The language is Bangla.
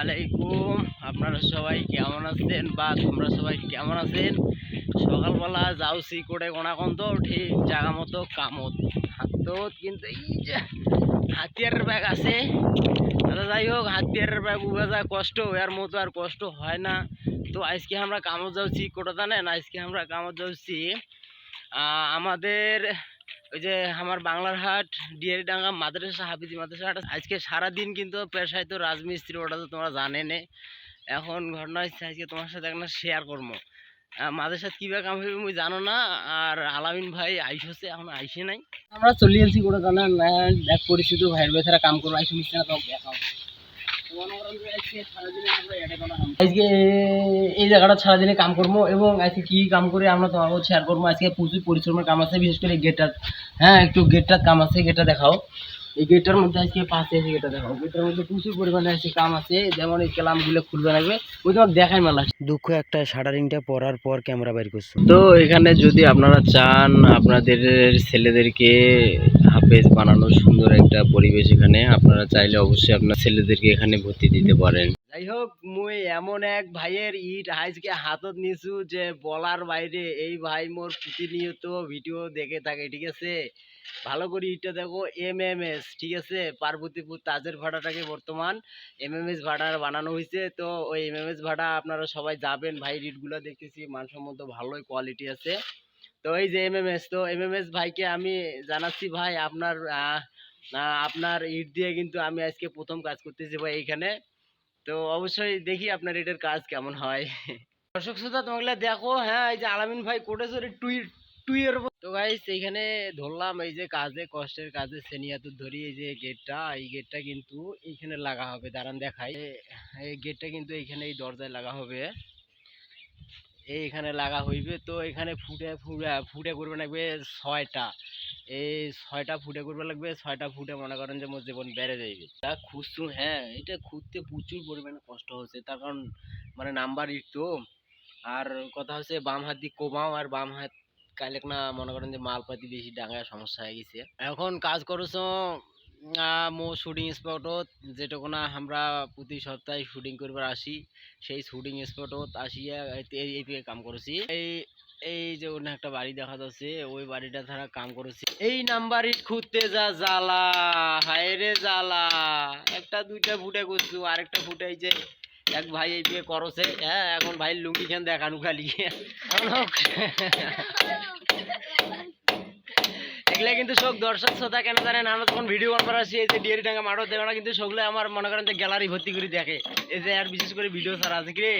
আলাইকুম। আপনারা সবাই কেমন আছেন বা তোমরা সবাই কেমন আছেন? সকালবেলা যাওছি করে কোনাকন তো ঠিক জায়গা মতো কামত, হাতত, কিন্তু এই যে হাতিয়ারের ব্যাগ আছে। দাদা যাই হোক, হাতিয়ারের ব্যাগ উবে যায়, কষ্ট, এর মতো আর কষ্ট হয় না। তো আজকে আমরা কামত যাচ্ছি কোটা জানেন আজকে আমরা কামত যাচ্ছি আমাদের ওই যে আমার বাংলার হাট ডিয়ারি ডাঙ্গা মাদ্রাসা, হাফিজি মাদ্রাসা হাট। আজকে সারাদিন কিন্তু পেশায় তো রাজমিস্ত্রি, ওটা তো তোমরা জানে নে এখন ঘটনা হচ্ছে, আজকে তোমার সাথে একটা শেয়ার করব। মাদ্রাসাত কিবা কাম হইবে মুই জানো না, আর আলামিন ভাই আইস এখন আইসে নাই। আমরা চলে এসেছি করে জানেন এক পরিচিত ভাইয়ের বেচারা কাম করব, আইসে মিশছে আজকে এই জায়গাটা সারাদিনে কাম করব এবং আজকে কী কাম করে আমরা তোমাকে শেয়ার করব? আজকে প্রচুর পরিশ্রমের কাম আছে, বিশেষ করে গেটটা হ্যাঁ একটু গেটটার কাম আছে গেটটা দেখাও। এই গেটের মধ্যে আজকে পাশে আছে গেটটা দেখো। গেটের মধ্যে প্রচুর পরিমাণে আছে কাম আছে যেমন এই কালামগুলো খুলবে লাগবে ওই তোমার দেখাই মেলা দুঃখ একটা শাটারিংটা পরার পর ক্যামেরা বের করছ। তো এখানে যদি আপনারা চান আপনাদের ছেলেদেরকে হাফেজ বানানো সুন্দর একটা পরিবেশ এখানে আপনারা চাইলে অবশ্যই আপনার ছেলেদেরকে এখানে ভর্তি দিতে পারেন। যাই হোক মুই এমন এক ভাইয়ের ইট আজকে হাতত নিছু যে বলার বাইরে এই ভাই মোর প্রতিনিয়ত ভিডিও দেখে থাকে, ঠিক আছে? ভালো করে ইটটা দেখো এম এম এস ঠিক আছে? পার্বতীপুর তাজের ভাড়াটাকে বর্তমান এম এম এস ভাড়া বানানো হয়েছে তো ওই এম এম এস ভাড়া আপনারা সবাই যাবেন, ভাই ইটগুলো দেখতেছি, মানসম্মত ভালোই কোয়ালিটি আছে। তো এই যে এম এম এস তো এম এম এস ভাইকে আমি জানাচ্ছি, ভাই আপনার আপনার ইট দিয়ে কিন্তু আমি আজকে প্রথম কাজ করতেছি, ভাই, এইখানে। তো অবশ্যই দেখি আপনার এটার কাজ কেমন হয়। দর্শক শ্রোতা, তোমরা দেখো হ্যাঁ এই যে আলামিন ভাই কোটেশ্বরে টুই, টুইয়ের তো গাইস এইখানে ধরলাম, এই যে কাজে, কষ্টের কাজে সেনিয়াতুর ধরি, এই যে গেটটা এই গেটটা কিন্তু এইখানে লাগা হবে, দাঁড়ান দেখাই। এই গেটটা কিন্তু এইখানে এই দরজায় লাগা হবে। এইখানে লাগা হইবে, তো এখানে ফুটে ফুটে ফুটে করবে লাগবে ছয়টা। এই ছয়টা ফুটে করবে লাগবে, ছয়টা ফুটে মনে করেন যে মোর জীবন বেড়ে যাইবে। তা খুঁজছু হ্যাঁ এটা খুঁজতে প্রচুর পরিমাণে কষ্ট হচ্ছে, তার কারণ মানে নাম্বার ইট তো। আর কথা হচ্ছে বাম হাত দিয়ে কমাও, আর বাম হাত কাইলেক না মনে করেন যে মালপাতি বেশি ডাঙায় সমস্যা হয়ে গেছে। এখন কাজ করছ মো শুটিং স্পটত যেটুকু না আমরা প্রতি সপ্তাহে শুটিং করবার আসি, সেই শুটিং স্পটত আসিয়া এই কাম করেছি। এই এই যে অন্য একটা বাড়ি দেখা যাচ্ছে, ওই বাড়িটা তারা কাম করেছি। এই নাম্বার ইট খুঁজতে যা জ্বালা, হায় রে জ্বালা। একটা দুইটা ফুটে করছু, আরেকটা ফুটে এই যে এক ভাই এই বিয়ে করছে হ্যাঁ এখন ভাই লুঙ্গি খান দেখানু খালি? এগুলা কিন্তু সব দর্শক শ্রোতা কেন জানেন আমরা তখন ভিডিও কল করা আসি, এই যে ডিয়ারি টাঙ্গা মাঠত দেবে না, কিন্তু সবগুলো আমার মনে করেন যে গ্যালারি ভর্তি করে দেখে। এই যে আর বিশেষ করে ভিডিও ছাড়া আছে কি রে?